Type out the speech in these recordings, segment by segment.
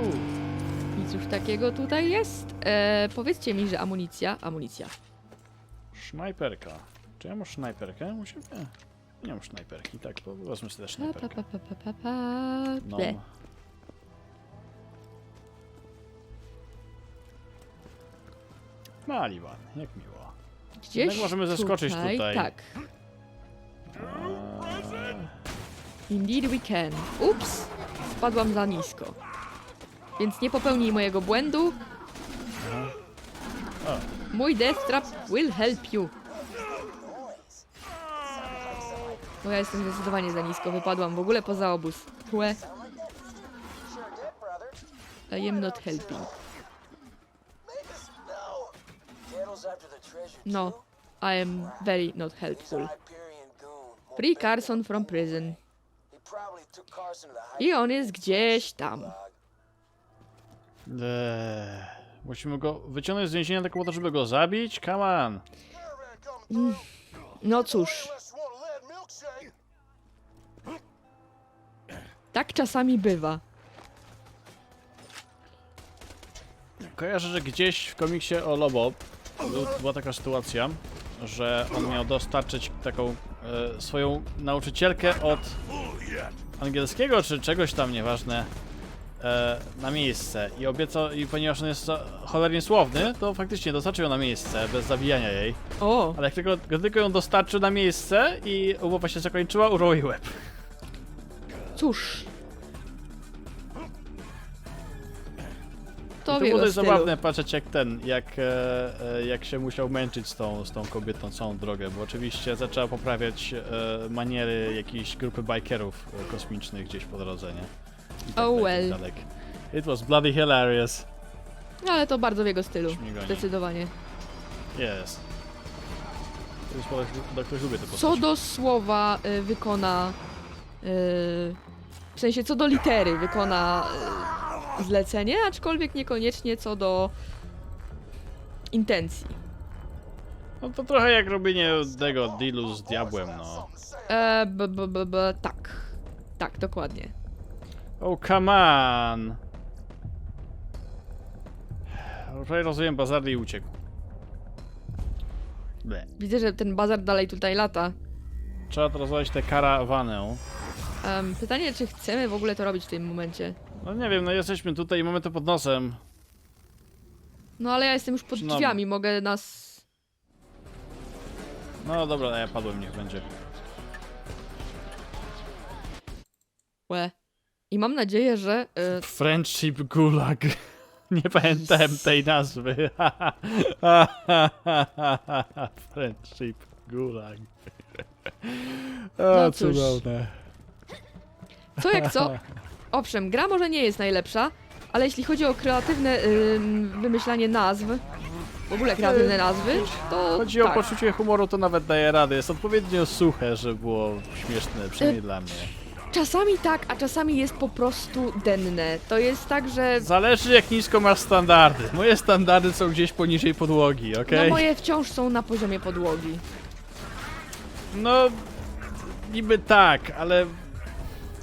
U, nic już takiego tutaj jest. E, powiedzcie mi, że amunicja. Amunicja. Snajperka. Czy ja mam snajperkę u siebie? Nie mam snajperki, tak, to wezmę sobie też Pa, pa, snajperkę. pa, pa, pa, pa, pa. No. Ble. Maliwan, jak miło. Gdzieś możemy zeskoczyć tutaj. Tak. Eee, Indeed we can. Ups, spadłam za nisko. Więc nie popełnij mojego błędu. Mój death trap will help you. Bo ja jestem zdecydowanie za nisko. Wypadłam w ogóle poza obóz. Tłe. I am not helping. No, I am very not helpful. Free Carson from prison. I on jest gdzieś tam. Eee, musimy go wyciągnąć z więzienia tylko po to, żeby go zabić? Come on! No cóż, tak czasami bywa. Kojarzę, że gdzieś w komiksie o Lobo był, była taka sytuacja, że on miał dostarczyć taką e, swoją nauczycielkę od angielskiego czy czegoś tam, nieważne, e, na miejsce. I obiecał, i ponieważ on jest cholernie słowny, to faktycznie dostarczył ją na miejsce, bez zabijania jej. O, Ale jak tylko, gdy tylko ją dostarczył na miejsce i umowa się zakończyła, urwał jej łeb. cóż. I To to było dość zabawne patrzeć jak ten, jak, e, e, jak się musiał męczyć z tą, z tą kobietą całą drogę, bo oczywiście zaczęła poprawiać e, maniery jakiejś grupy bikerów kosmicznych gdzieś po drodze, nie? I tak Oh well. dalej. It was bloody hilarious. No, Ale to bardzo w jego stylu. Zdecydowanie. Yes. To jest których lubię te Co postacie. do słowa y, wykona. Y, w sensie co do litery wykona y, zlecenie, aczkolwiek niekoniecznie co do intencji. No to trochę jak robienie tego dealu z diabłem, no. E, b, b, b, b, tak. Tak, dokładnie. Oh, come on! Tutaj rozumiem bazarny i uciekł. Ble. Widzę, że ten bazar dalej tutaj lata. Trzeba znaleźć tę karawanę. Em, pytanie, czy chcemy w ogóle to robić w tym momencie? No nie wiem, no jesteśmy tutaj i mamy to pod nosem. No ale ja jestem już pod drzwiami, mogę nas... No dobra, ja padłem, niech będzie. Łe. I mam nadzieję, że... y, Friendship Gulag. Nie pamiętałem tej nazwy. Friendship Gulag. O, No cóż. cudowne. Co jak co? Owszem, gra może nie jest najlepsza, ale jeśli chodzi o kreatywne ym, wymyślanie nazw, w ogóle kreatywne nazwy, to Chodzi o tak. poczucie humoru, to nawet daje radę. Jest odpowiednio suche, żeby było śmieszne, przynajmniej dla mnie. Czasami tak, a czasami jest po prostu denne. To jest tak, że Zależy jak nisko masz standardy. Moje standardy są gdzieś poniżej podłogi, no okej? moje wciąż są na poziomie podłogi. No, niby tak, ale...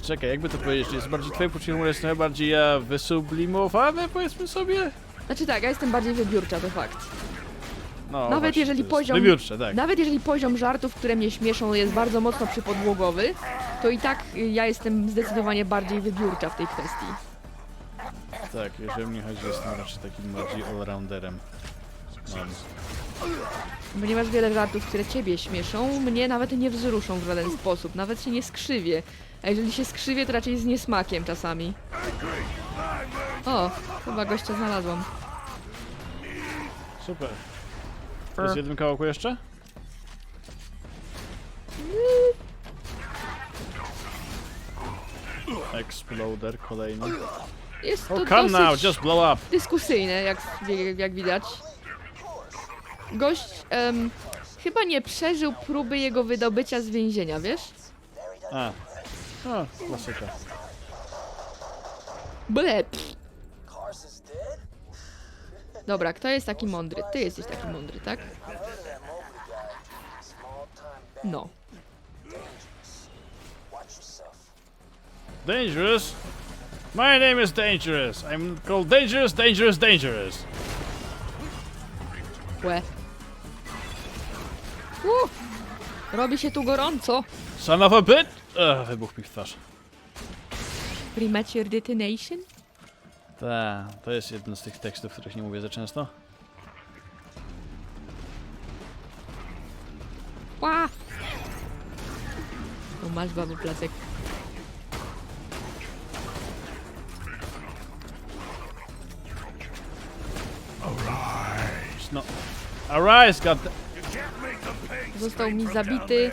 Czekaj, jakby to powiedzieć, jest bardziej twoje poczucie humoru jest trochę bardziej ja wysublimowane, powiedzmy sobie? Znaczy tak, ja jestem bardziej wybiórcza, to fakt. No, Nawet właśnie, jeżeli to jest poziom- Wybiórcze, tak. Nawet jeżeli poziom żartów, które mnie śmieszą, jest bardzo mocno przypodłogowy, to i tak y, ja jestem zdecydowanie bardziej wybiórcza w tej kwestii. Tak, jeżeli mnie chodzi, jestem raczej takim bardziej allrounderem. Mam. Ponieważ wiele żartów, które ciebie śmieszą, mnie nawet nie wzruszą w żaden sposób, nawet się nie skrzywię. A jeżeli się skrzywię, to raczej z niesmakiem czasami. O, chyba gościa znalazłam. Super. Jest jednym kawałku jeszcze? Exploder kolejny. Jest to Oh, come now, dosyć just blow up! dyskusyjne, jak, jak widać. Gość em, chyba nie przeżył próby jego wydobycia z więzienia, wiesz? A. A, klasyka. Ble. Dobra, kto jest taki mądry? Ty jesteś taki mądry, tak? No. Dangerous! My name is Dangerous. I'm called Dangerous, Dangerous, Dangerous. Łe. Uh, robi się tu gorąco. Son of a bit! Ugh, wybuch mi w twarz. Premature detonation? Ta, to jest jeden z tych tekstów, których nie mówię za często. Ła! No masz babu placek. No. Arise, god... Został mi zabity.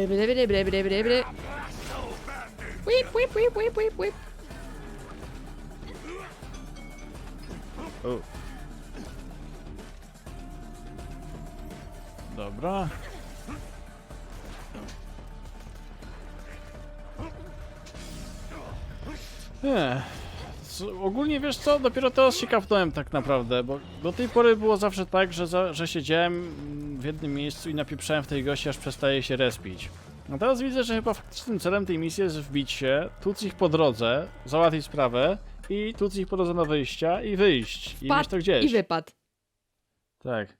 E, bre, bre, bre, bre, bre, bre. Whip, whip. U. Dobra. Ogólnie wiesz co, dopiero teraz się kapnąłem tak naprawdę, bo do tej pory było zawsze tak, że, za, że siedziałem w jednym miejscu i napieprzałem w tej gości, aż przestaje się respić. A teraz widzę, że chyba faktycznym celem tej misji jest wbić się, tuc ich po drodze, załatwić sprawę i tuc ich po drodze na wyjścia i wyjść. I mieć to gdzieś. I wypadł. Tak.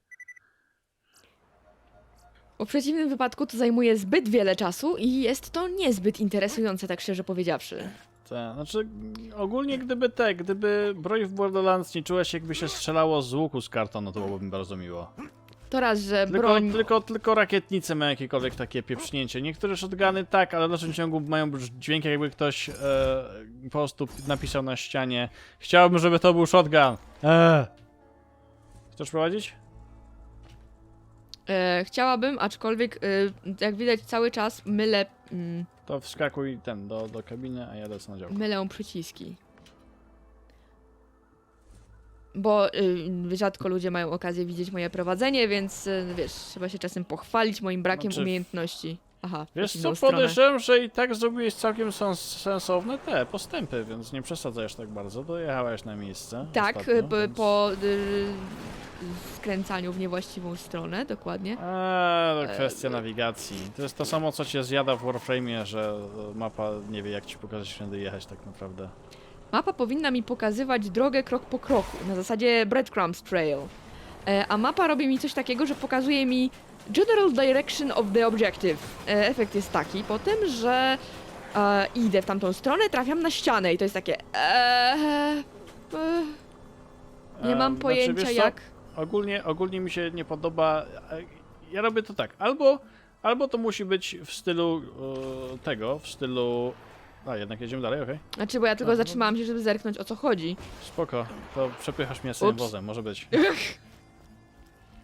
W przeciwnym wypadku to zajmuje zbyt wiele czasu i jest to niezbyt interesujące, tak szczerze powiedziawszy. Tak, znaczy ogólnie gdyby te, gdyby broń w Borderlands nie czuła się jakby się strzelało z łuku z kartonu, to byłoby mi bardzo miło. To raz, że Tylko, broń... tylko, tylko rakietnice mają jakiekolwiek takie pieprznięcie. Niektóre shotguny tak, ale w dalszym ciągu mają dźwięk jakby ktoś e, po prostu napisał na ścianie Chciałbym, żeby to był shotgun. Eee. Chcesz prowadzić? E, chciałabym, aczkolwiek e, jak widać cały czas mylę, mm, To wskakuj ten do, do kabiny, a ja lecę na działkę. mylę przyciski. Bo y, rzadko ludzie mają okazję widzieć moje prowadzenie, więc y, wiesz, trzeba się czasem pochwalić moim brakiem Znaczy- umiejętności. Aha, Wiesz co, stronę. podejrzewam, że i tak zrobiłeś całkiem sens sensowne te postępy, więc nie przesadzajesz tak bardzo. Dojechałeś na miejsce. Tak, ostatnio, y, po, więc- po y, skręcaniu w niewłaściwą stronę, dokładnie. A, to E, kwestia nawigacji. To jest to samo, co cię zjada w Warframe'ie, że e, mapa nie wie, jak ci pokazać, wszędy jechać tak naprawdę. Mapa powinna mi pokazywać drogę krok po kroku, na zasadzie breadcrumbs trail. E, a mapa robi mi coś takiego, że pokazuje mi general direction of the objective. E, efekt jest taki potem, że e, idę w tamtą stronę, trafiam na ścianę i to jest takie eee, e, nie E, mam znaczy, pojęcia wiesz co? jak... Ogólnie, ogólnie mi się nie podoba. e, Ja robię to tak. Albo, albo to musi być w stylu e, tego, w stylu. A, jednak jedziemy dalej, okej. Znaczy, bo ja tylko Aha. zatrzymałam się, żeby zerknąć o co chodzi. Spoko. To przepychasz mnie swoim Ups. wozem, może być.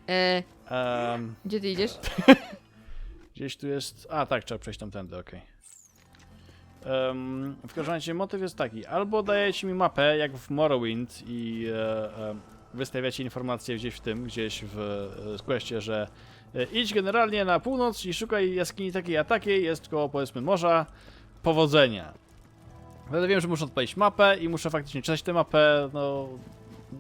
E, Em, gdzie ty idziesz? Gdzieś tu jest. A tak, trzeba przejść tamtędy, okej. Em, w każdym razie motyw jest taki: albo dajecie mi mapę, jak w Morrowind, i e, e, wystawiacie informacje gdzieś w tym, gdzieś w e, questie, że e, idź generalnie na północ i szukaj jaskini takiej a takiej, jest koło powiedzmy morza. Powodzenia. Wtedy wiem, że muszę odpalić mapę i muszę faktycznie czytać tę mapę, no.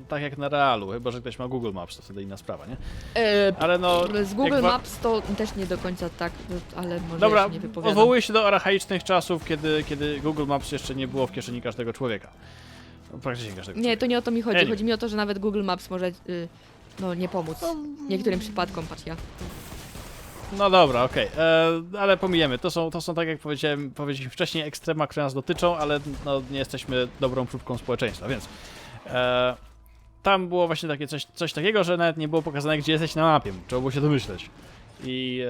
Tak jak na realu, chyba że ktoś ma Google Maps, to wtedy inna sprawa, nie? E, Ale no. z Google Maps to też nie do końca tak, ale może Dobra, ja się nie wypowiadam. odwołuję się do archaicznych czasów, kiedy, kiedy Google Maps jeszcze nie było w kieszeni każdego człowieka. No, praktycznie każdego Nie, to nie o to mi chodzi. Anyway. Chodzi mi o to, że nawet Google Maps może y, no, nie pomóc. Niektórym przypadkom, patrz ja. No dobra, okej, e, ale pomijemy. To są, to są, tak jak powiedziałem, powiedzieliśmy wcześniej, ekstrema, które nas dotyczą, ale no, nie jesteśmy dobrą próbką społeczeństwa, więc e, tam było właśnie takie coś, coś takiego, że nawet nie było pokazane, gdzie jesteś na mapie. Trzeba było się domyśleć. I,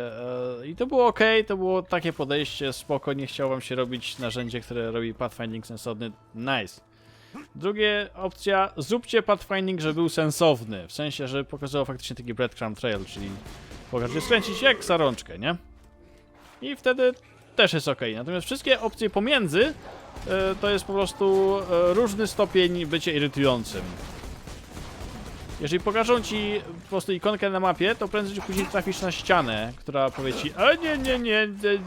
e, I to było ok, to było takie podejście, spoko, nie chciał wam się robić narzędzie, które robi pathfinding sensowny. Nice. Drugie opcja, zróbcie pathfinding, żeby był sensowny, w sensie, że pokazywał faktycznie taki breadcrumb trail, czyli pokaż, że skręcić jak za rączkę, nie? I wtedy też jest ok. Natomiast wszystkie opcje pomiędzy e, to jest po prostu e, różny stopień bycia irytującym. Jeżeli pokażą ci po prostu ikonkę na mapie, to prędzej czy później trafisz na ścianę, która powie ci, a nie, nie, nie, nie,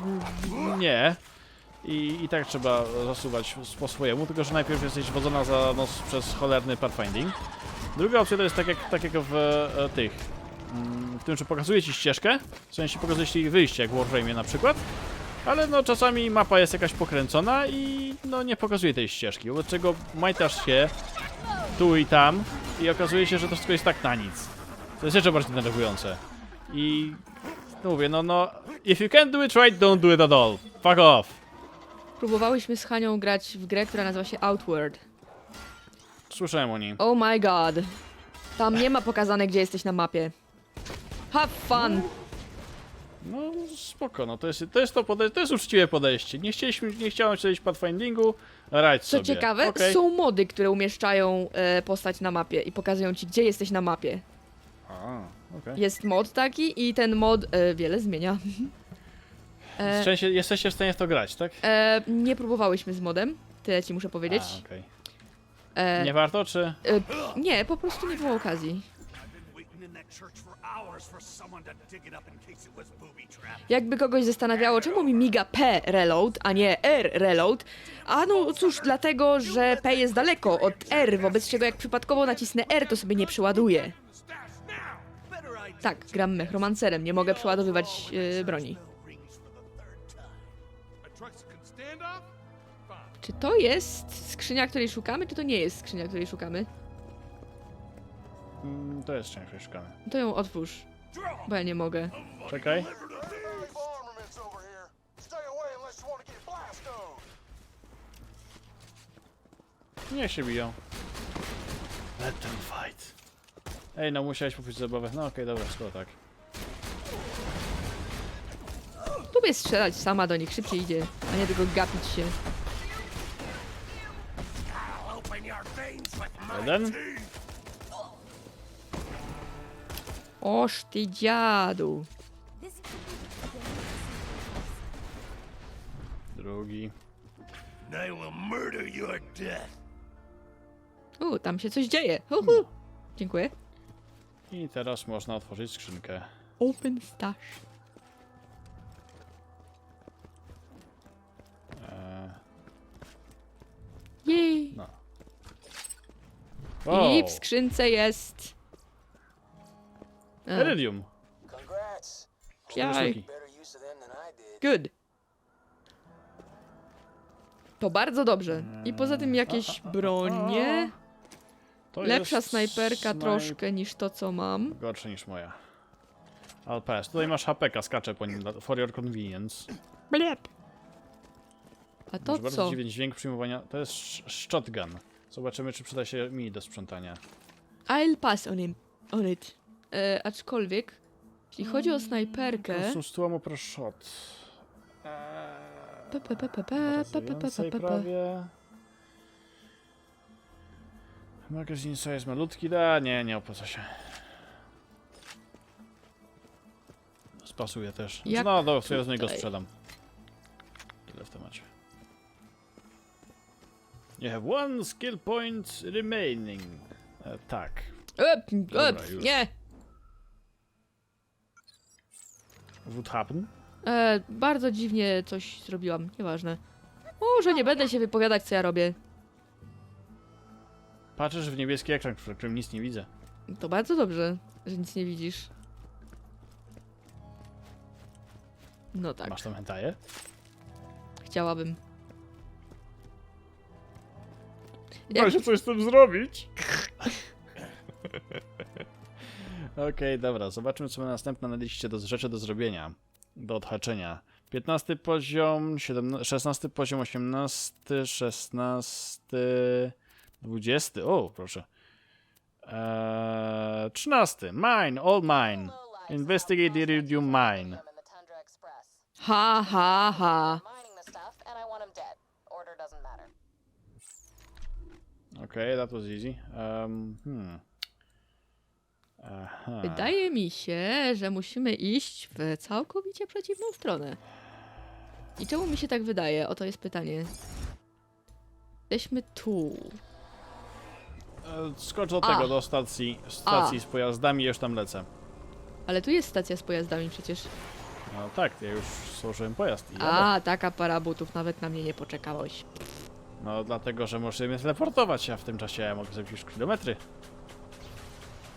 nie. I, I tak trzeba zasuwać po swojemu, tylko że najpierw jesteś wodzona za nos przez cholerny pathfinding. Druga opcja to jest tak jak, tak jak w e, tych tym, że pokazuje ci ścieżkę, w sensie pokazuje ci wyjście, jak w Warframe na przykład, ale no czasami mapa jest jakaś pokręcona i no nie pokazuje tej ścieżki, wobec czego majtasz się tu i tam i okazuje się, że to wszystko jest tak na nic. To jest jeszcze bardziej denerwujące. I no mówię, no no, if you can't do it right, don't do it at all. Fuck off. Próbowałyśmy z Hanią grać w grę, która nazywa się Outward. Słyszałem o niej. Oh my god. Tam nie ma pokazane, gdzie jesteś na mapie. Have fun! No spoko, no to jest to, jest to, podejście, to jest uczciwe podejście. Nie chcieliśmy, nie chciałem w pathfindingu, radź Co sobie. ciekawe, Okej. są mody, które umieszczają e, postać na mapie i pokazują ci, gdzie jesteś na mapie. A, okej. Jest mod taki i ten mod e, wiele zmienia. E, Szczęście, jesteście w stanie w to grać, tak? e, nie próbowałyśmy z modem, tyle ci muszę powiedzieć. A, okej. E, Nie warto, czy... e, nie, po prostu nie było okazji. Jakby kogoś zastanawiało, czemu mi miga P reload, a nie R reload, a no cóż, dlatego, że P jest daleko od R, wobec czego jak przypadkowo nacisnę R, to sobie nie przyładuje. Tak, gram mechromancerem, nie mogę przeładowywać e, broni. Czy to jest skrzynia, której szukamy, czy to nie jest skrzynia, której szukamy? Mm, to jest część. To ją otwórz, bo ja nie mogę. Czekaj. Niech się biją. Let them fight. Ej, no musiałeś popuścić zabawę. No okej, dobra, skoro tak. Lubię strzelać sama do nich, szybciej idzie, a nie tylko gapić się. Jeden. Oż ty dziadu. Drugi. I will murder your death. U, tam się coś dzieje. Hu, hu. Dziękuję. I teraz można otworzyć skrzynkę. Open stash. Eee, Jej. no. I w skrzynce jest... Iridium. Congrats. Cztery Jaj. Good. To bardzo dobrze. I poza tym jakieś bronie. To Lepsza jest snajperka snajp- troszkę niż to, co mam. Gorsze niż moja. Ale patrz, tutaj masz HPK, skaczę po nim, dla- for your convenience. Blep. A to Masz bardzo co? dziwny dźwięk przyjmowania. To jest sh- shotgun. Zobaczymy, czy przyda się mi do sprzątania. I'll pass on him. On it. E, aczkolwiek, jeśli chodzi o snajperkę... Konsustułam pro shot. Pe, pe, pe, pe, pe, pe, pe, pe, więcej pe, pe. prawie. Magazine size malutki, da, nie, nie opłaca się. Spasuje też. Jak no, do, ja z niego tutaj? sprzedam. Tyle w temacie. You have one skill point remaining. E, tak. Ep, Dobra, ep, już. nie. Would happen? E, bardzo dziwnie coś zrobiłam, nieważne. Może nie będę się wypowiadać, co ja robię. Patrzysz w niebieski ekran, przy którym nic nie widzę. To bardzo dobrze, że nic nie widzisz. No tak, Masz tam hentaje? chciałabym. Się coś z tym zrobić. Okej, dobra, zobaczmy co ma następne na liście do rzeczy do zrobienia. Do odhaczenia. 15 poziom, 17, 16 poziom, 18, 16, 20. O, proszę. Eee, 13. Mine, all mine. Investigate iridium mine. in the Tundra Express. Ha, ha, ha. Okay, that was easy. Um, hmm. Aha. Wydaje mi się, że musimy iść w całkowicie przeciwną stronę. I czemu mi się tak wydaje? Oto jest pytanie. Jesteśmy tu. E, Skocz do A. tego, do stacji, stacji z pojazdami, już tam lecę. Ale tu jest stacja z pojazdami przecież. No tak, ja już złożyłem pojazd i jadę. A, taka para butów, nawet na mnie nie poczekałeś. No dlatego, że możemy teleportować, a w tym czasie ja mogę zrobić już kilometry.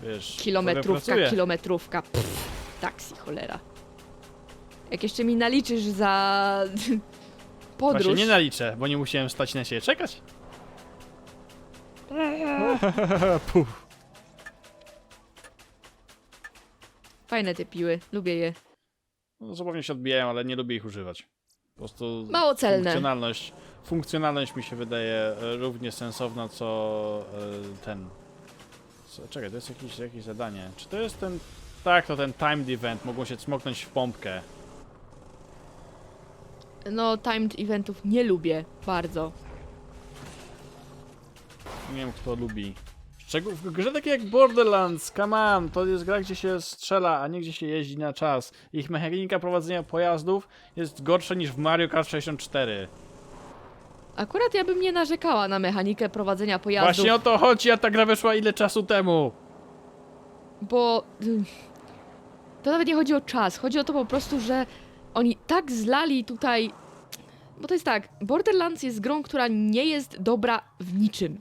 Wiesz, Kilometrówka, kilometrówka. Pff, taksi, cholera. Jak jeszcze mi naliczysz za podróż. Właśnie nie naliczę, bo nie musiałem stać na siebie czekać. Puf. Fajne te piły, lubię je. No, zabawnie się odbijają, ale nie lubię ich używać. Po prostu Mało celne. funkcjonalność, funkcjonalność mi się wydaje e, równie sensowna, co e, ten... Co, czekaj, to jest jakieś, jakieś zadanie. Czy to jest ten... Tak, to ten timed event. Mogą się cmoknąć w pompkę. No, timed eventów nie lubię bardzo. Nie wiem, kto lubi. Szczegół w grze takie jak Borderlands, come on, to jest gra, gdzie się strzela, a nie gdzie się jeździ na czas. Ich mechanika prowadzenia pojazdów jest gorsza niż w Mario Kart 64. Akurat ja bym nie narzekała na mechanikę prowadzenia pojazdów, Właśnie o to chodzi, a ta gra wyszła ile czasu temu? bo ym, to nawet nie chodzi o czas, chodzi o to po prostu, że oni tak zlali tutaj, bo to jest tak, Borderlands jest grą, która nie jest dobra w niczym.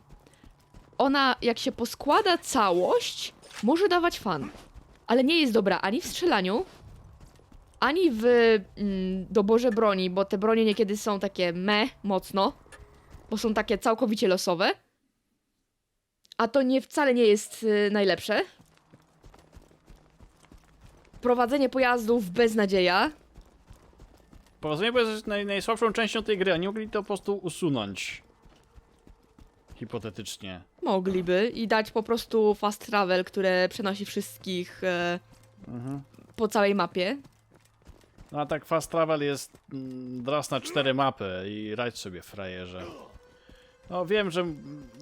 Ona, jak się poskłada całość, może dawać fan, ale nie jest dobra ani w strzelaniu, ani w mm, doborze broni, bo te bronie niekiedy są takie me mocno, bo są takie całkowicie losowe. A to nie wcale nie jest y, najlepsze. Prowadzenie pojazdów beznadzieja. Prowadzenie pojazdu jest naj, najsłabszą częścią tej gry, oni mogli to po prostu usunąć. Hipotetycznie. Mogliby i dać po prostu fast travel, które przenosi wszystkich e, Mhm. po całej mapie. No a tak fast travel jest mm, raz na cztery mapy i radź sobie frajerze. No wiem, że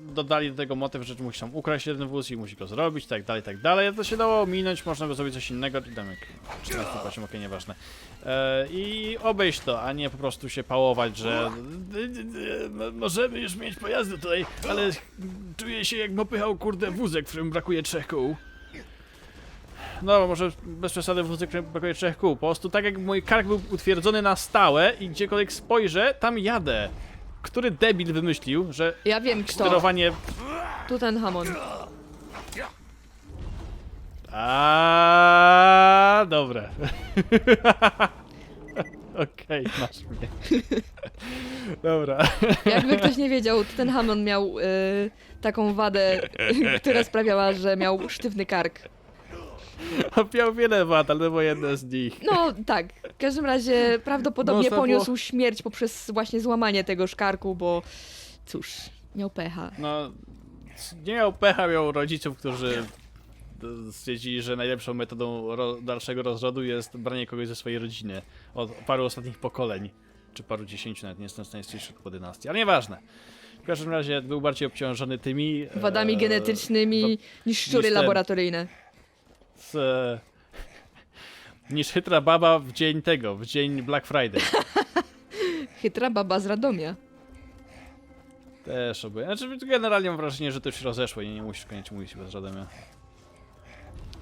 dodali do tego motyw, że musi tam ukraść jeden wóz i musi go zrobić, tak dalej, tak dalej. Ale to się dało minąć, można by zrobić coś innego. I tam jak 13 poziom, okej, nieważne. E, I obejść to, a nie po prostu się pałować, że no, możemy już mieć pojazdy tutaj, ale czuję się jak popychał kurde wózek, w którym brakuje trzech kół. No, może bez przesady wózek którym brakuje trzech kół. Po prostu tak jak mój kark był utwierdzony na stałe i gdziekolwiek spojrzę, tam jadę. Który debil wymyślił, że Ja wiem kto. sterowanie... Tutenhamon. A, dobre. Okej, masz mnie. Dobra. Jakby ktoś nie wiedział, Tutenhamon miał y, taką wadę, która sprawiała, że miał sztywny kark. Miał wiele wad, ale to było jedno z nich. No tak, w każdym razie prawdopodobnie Można było- poniósł śmierć poprzez właśnie złamanie tego szkarku, bo cóż, miał pecha. No, nie miał pecha, miał rodziców, którzy d- stwierdzili, że najlepszą metodą ro dalszego rozrodu jest branie kogoś ze swojej rodziny od paru ostatnich pokoleń, czy paru dziesięciu, nawet nie jestem w stanie stwierdzić po dynastii, ale nieważne. W każdym razie był bardziej obciążony tymi Wadami e, genetycznymi niż szczury niż ten. laboratoryjne. Z, e, niż chytra baba w dzień tego, w dzień Black Friday. Chytra baba z Radomia. Też oby. Znaczy, generalnie mam wrażenie, że to już się rozeszło i nie musisz koniecznie mówić bez żadnego.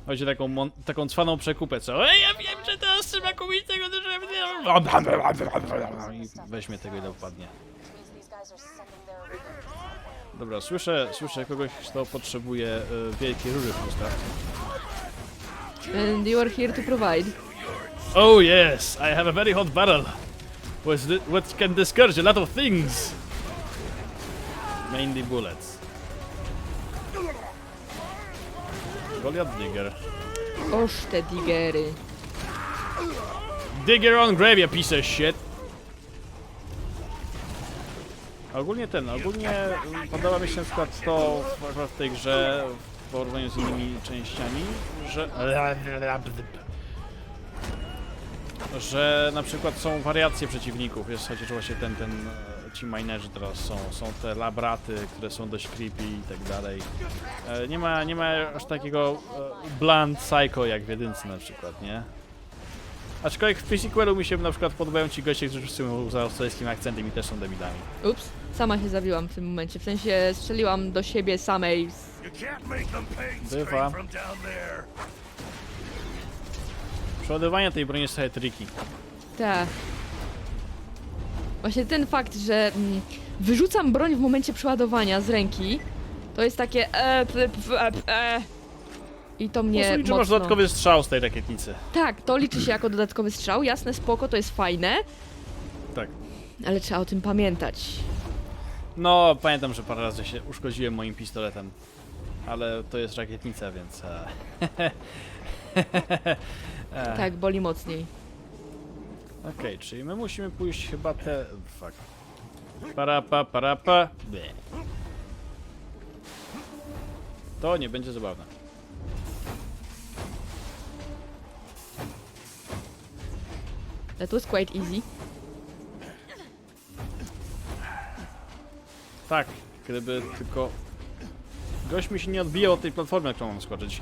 Chodzi o taką, mon- taką cwaną przekupę, co? Ej, ja wiem, że to trzeba kupić tego, że... I weźmie tego i dopadnie. Means these guys are sending their riggers. Dobra, słyszę, słyszę kogoś, kto potrzebuje e, wielkiej rury w ustach. And you are here to provide. Oh yes, I have a very hot barrel. What can discourage a lot of things. Mainly bullets. Goliath Digger. Oż te digery. Digger on grave, you piece of shit. Ogólnie ten, ogólnie mm, podoba mi się na przykład to w, w tej grze w porównaniu z innymi częściami, że że na przykład są wariacje przeciwników, jest chociaż właśnie ten, ten, e, ci minerzy teraz są, są te labraty, które są dość creepy i tak dalej. E, Nie ma, nie ma aż takiego e, bland psycho jak w jedynce na przykład, nie? Aczkolwiek w sequelu mi się na przykład podobają ci goście, którzy są z australijskim akcentem i też są debilami. Ups, sama się zabiłam w tym momencie. W sensie strzeliłam do siebie samej. Bywa. straight from down there. Przeładowanie tej broni jest trochę tricky. Tak. Właśnie ten fakt, że mm, wyrzucam broń w momencie przeładowania z ręki, to jest takie e, p, p, e, p, e. I to Nie, mnie Pozwól, że masz mocno... dodatkowy strzał z tej rakietnicy. Tak, to liczy się jako dodatkowy strzał, jasne, spoko, to jest fajne, Tak. ale trzeba o tym pamiętać. No, pamiętam, że parę razy się uszkodziłem moim pistoletem. Ale to jest rakietnica, więc... E... e. Tak, boli mocniej. Okej, czyli my musimy pójść chyba te... Fuck. Parapa, parapa... Ble. To nie będzie zabawne. That was quite easy. Tak, gdyby tylko... Gość mi się nie odbijał od tej platformy, na którą mam skoczyć.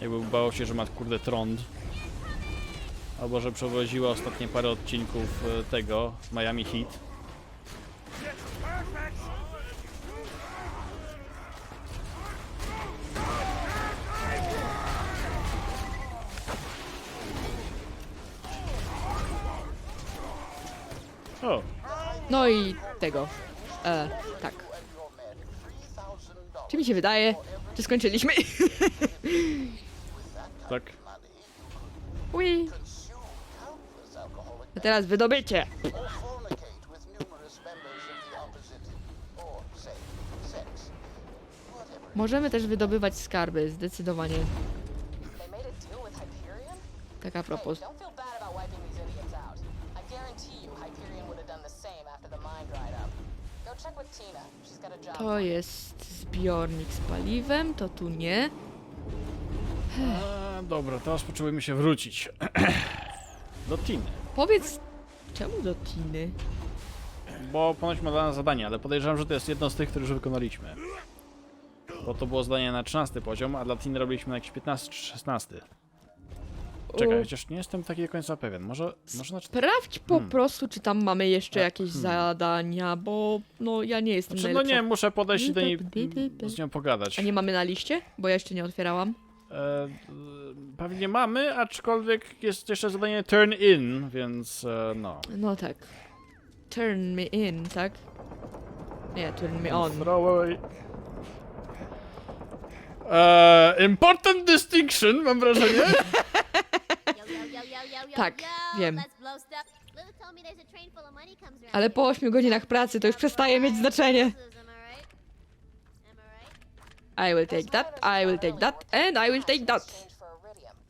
Jakby bał się, że ma kurde trąd. Albo że przewoziła ostatnie parę odcinków e, tego, Miami Heat. O, No i tego. E, tak. Czy mi się wydaje, czy skończyliśmy? tak. Ui. A teraz wydobycie. Możemy też wydobywać skarby, zdecydowanie. They made a deal with Hyperion? Tak a propos. To jest zbiornik z paliwem, to tu nie. A, dobra, teraz potrzebujemy się wrócić. Do Tiny. Powiedz, czemu do Tiny? Bo ponoć ma dla nas zadanie, ale podejrzewam, że to jest jedno z tych, które już wykonaliśmy. Bo to było zadanie na 13 poziom, a dla Tiny robiliśmy na jakiś 15 czy 16. Czekaj, chociaż nie jestem taki do końca pewien. Może, może na 14. Sprawdź po Hmm. prostu, czy tam mamy jeszcze A, jakieś hmm. zadania, bo no ja nie jestem Znaczy, no najlepsza. nie, muszę podejść i do niej z nią pogadać. A nie mamy na liście? Bo ja jeszcze nie otwierałam. E, e, pewnie mamy, aczkolwiek jest jeszcze zadanie turn in, więc e, no. No tak. Turn me in, tak? Nie, turn me on. Throw away. E, important distinction, mam wrażenie. Tak, wiem. Ale po 8 godzinach pracy to już przestaje mieć znaczenie. I will take that, I will take that, and I will take that.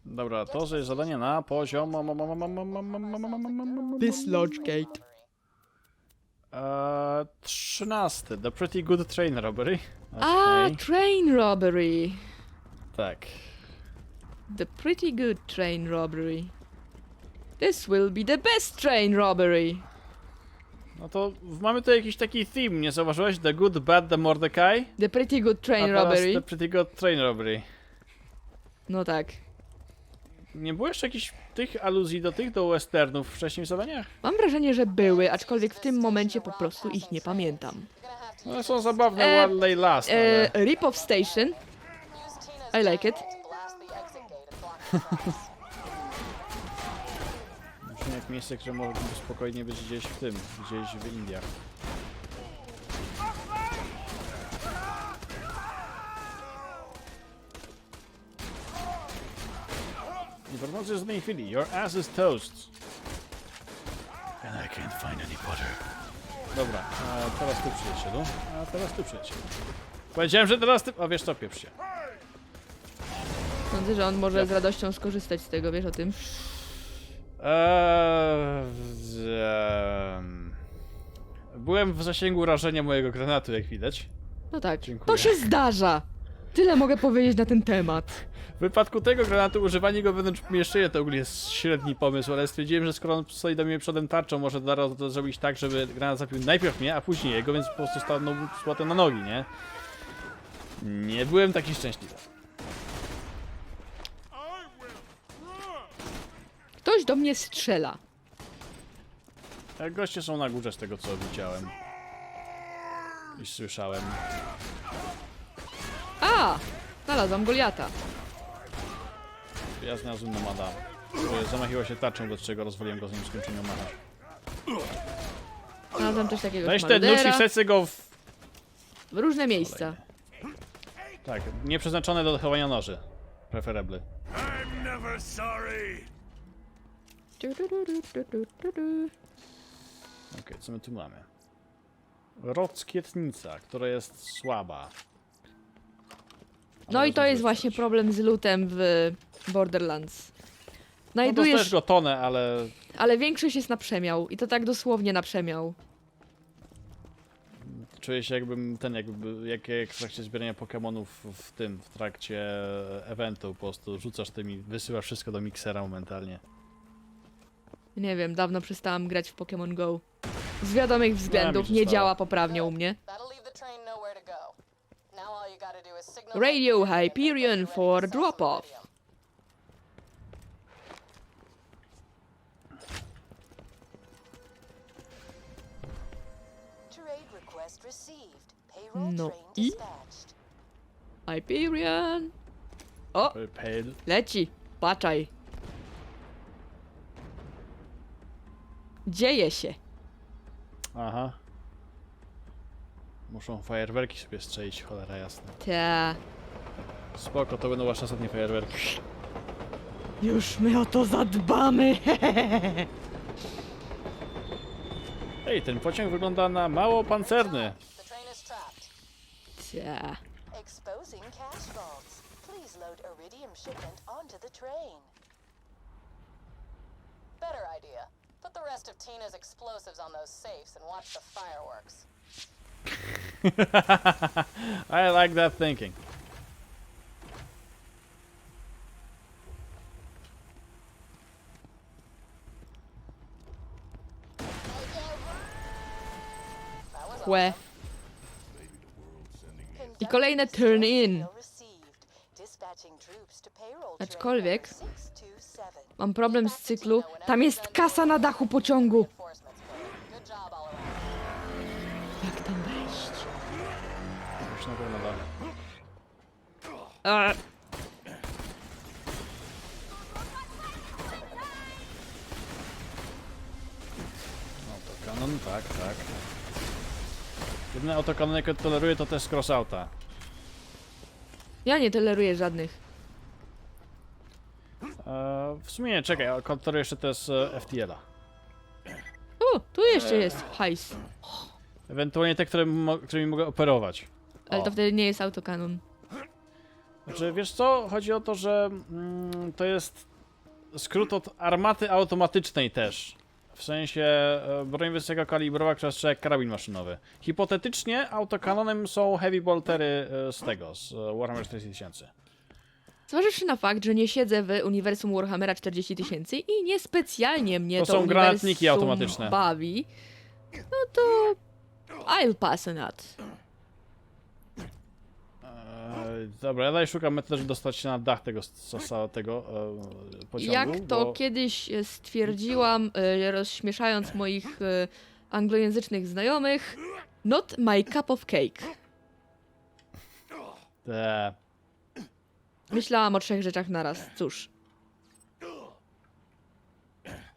Dobra, to że jest zadanie na poziom... Dislodge gate. E, 13. The Pretty Good Train Robbery. A, Okej, train robbery. tak. The pretty good train robbery. This will be the best train robbery. No to w- mamy tu jakiś taki theme, nie zauważyłeś? The Good, Bad, The Mordecai? The pretty good A train teraz robbery. The Pretty Good Train Robbery. No tak. Nie było jeszcze jakichś tych aluzji do tych, do westernów wcześniej w zadaniach? Mam wrażenie, że były, aczkolwiek w tym momencie po prostu ich nie pamiętam. One są zabawne E, while they last, E, ale... Rip-Off Station. use Tina's I like it. jak miejsce, które mogłoby spokojnie być gdzieś w tym, gdzieś w Indiach. Informacja z tej chwili. Your ass is toast. And I can't find any butter. Dobra, a teraz ty przyjacielu. A teraz ty przyjacielu. Powiedziałem, że teraz ty... A wiesz co, pieprz się. Sądzę, że on może z radością skorzystać z tego, wiesz o tym. Eee, Byłem w zasięgu rażenia mojego granatu, jak widać. No tak. Dziękuję. To się zdarza. Tyle mogę powiedzieć na ten temat. W wypadku tego granatu używanie go wewnątrz pomieszczenia to ogólnie jest średni pomysł, ale stwierdziłem, że skoro on stoi do mnie przodem tarczą, może zaraz to zrobić tak, żeby granat zapił najpierw mnie, a później jego, więc po prostu stanął słotem na nogi, nie? Nie byłem taki szczęśliwy. Ktoś do mnie strzela. Jak goście są na górze z tego, co widziałem. I słyszałem. A! Znalazłam Goliata. Ja znalazłem nomada, który zamachiwał się tarczą, do czego rozwaliłem go, zanim skończył miał machać. Znalazłam też takiego Weź ten nóż i marudera. wsadzę go w... W różne miejsca. Tak, nieprzeznaczone do chowania noży. Preferably. I'm never sorry. Okej, co my tu mamy? Rodskietnica, która jest słaba. No i to jest właśnie problem z lootem w Borderlands. No Znajdujesz, dostajesz go tonę, ale ale większość jest na przemiał. I to tak dosłownie na przemiał. czuję się jakbym ten, jakby, jak, jak w trakcie zbierania Pokemonów w tym, w trakcie eventu po prostu rzucasz tym i wysyłasz wszystko do miksera momentalnie. Nie wiem, dawno przestałam grać w Pokémon Go. Z wiadomych względów nie działa poprawnie u mnie. Radio Hyperion for drop-off. No i? Hyperion! O, leci. Patrzaj. Dzieje się. Aha. Muszą fajerwerki sobie strzelić, cholera jasna. Ta. Spoko, to będą wasze ostatnie fajerwerki. Już my o to zadbamy. Ej, ten pociąg wygląda na mało pancerny. The train is trapped. Ta. Exposing cash vaults. Please load iridium shipment onto the train. Put the rest of Tina's explosives on those safes and watch the fireworks. I like that thinking. That was Chłe. I kolejne turn in. Received. Dispatching troops to payroll Aczkolwiek- train number 627. Mam problem z cyklu. Tam jest kasa na dachu pociągu. Jak tam wejść? Już na pewno da. A, Autokanon, tak, tak. Jedyny autokanon, jaki toleruję, to też crossouta. ja nie toleruję żadnych. Eee, w sumie nie, czekaj, a toleruję jeszcze też e, FTL-a. O, tu jeszcze jest hajs. Ewentualnie te, które mo- którymi mogę operować. Ale to wtedy nie jest autokanon. Znaczy, wiesz co? Chodzi o to, że mm, to jest skrót od armaty automatycznej też. W sensie e, broń wysokiego kalibrowa, która strzela jak karabin maszynowy. Hipotetycznie autokanonem są heavy boltery e, z tego, z e, Warhammer 4000. Zważywszy na fakt, że nie siedzę w uniwersum Warhammera 40 tysięcy i niespecjalnie mnie To to, są uniwersum granatniki automatyczne. bawi, no to I'll pass on that. Eee, dobra, ja dalej szukam metody, żeby dostać się na dach tego, tego e, pociągu. Jak to bo... kiedyś e, stwierdziłam, e, rozśmieszając moich e, anglojęzycznych znajomych, not my cup of cake. Te, Myślałam o trzech rzeczach naraz, cóż.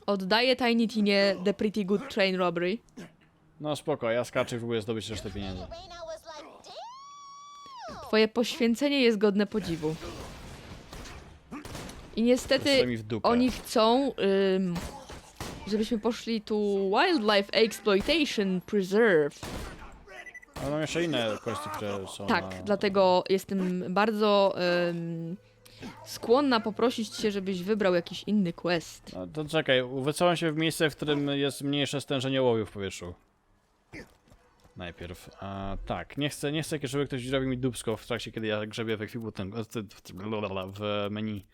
Oddaję Tiny Tinie The Pretty Good Train Robbery. no spoko, ja skaczę i próbuję zdobyć resztę pieniędzy. Twoje poświęcenie jest godne podziwu. I niestety Wysłaj mi w dupę. oni chcą, ym, żebyśmy poszli tu Wildlife Exploitation Preserve. Ale mam jeszcze inne kwestie, które są Tak, na... dlatego jestem bardzo ym, skłonna poprosić cię, żebyś wybrał jakiś inny quest. No to czekaj, wycofam się w miejsce, w którym jest mniejsze stężenie ołowiu w powietrzu. Najpierw. A, tak, nie chcę, nie chcę, żeby ktoś zrobił mi dubsko w trakcie, kiedy ja grzebię w ekwipunku, w menu.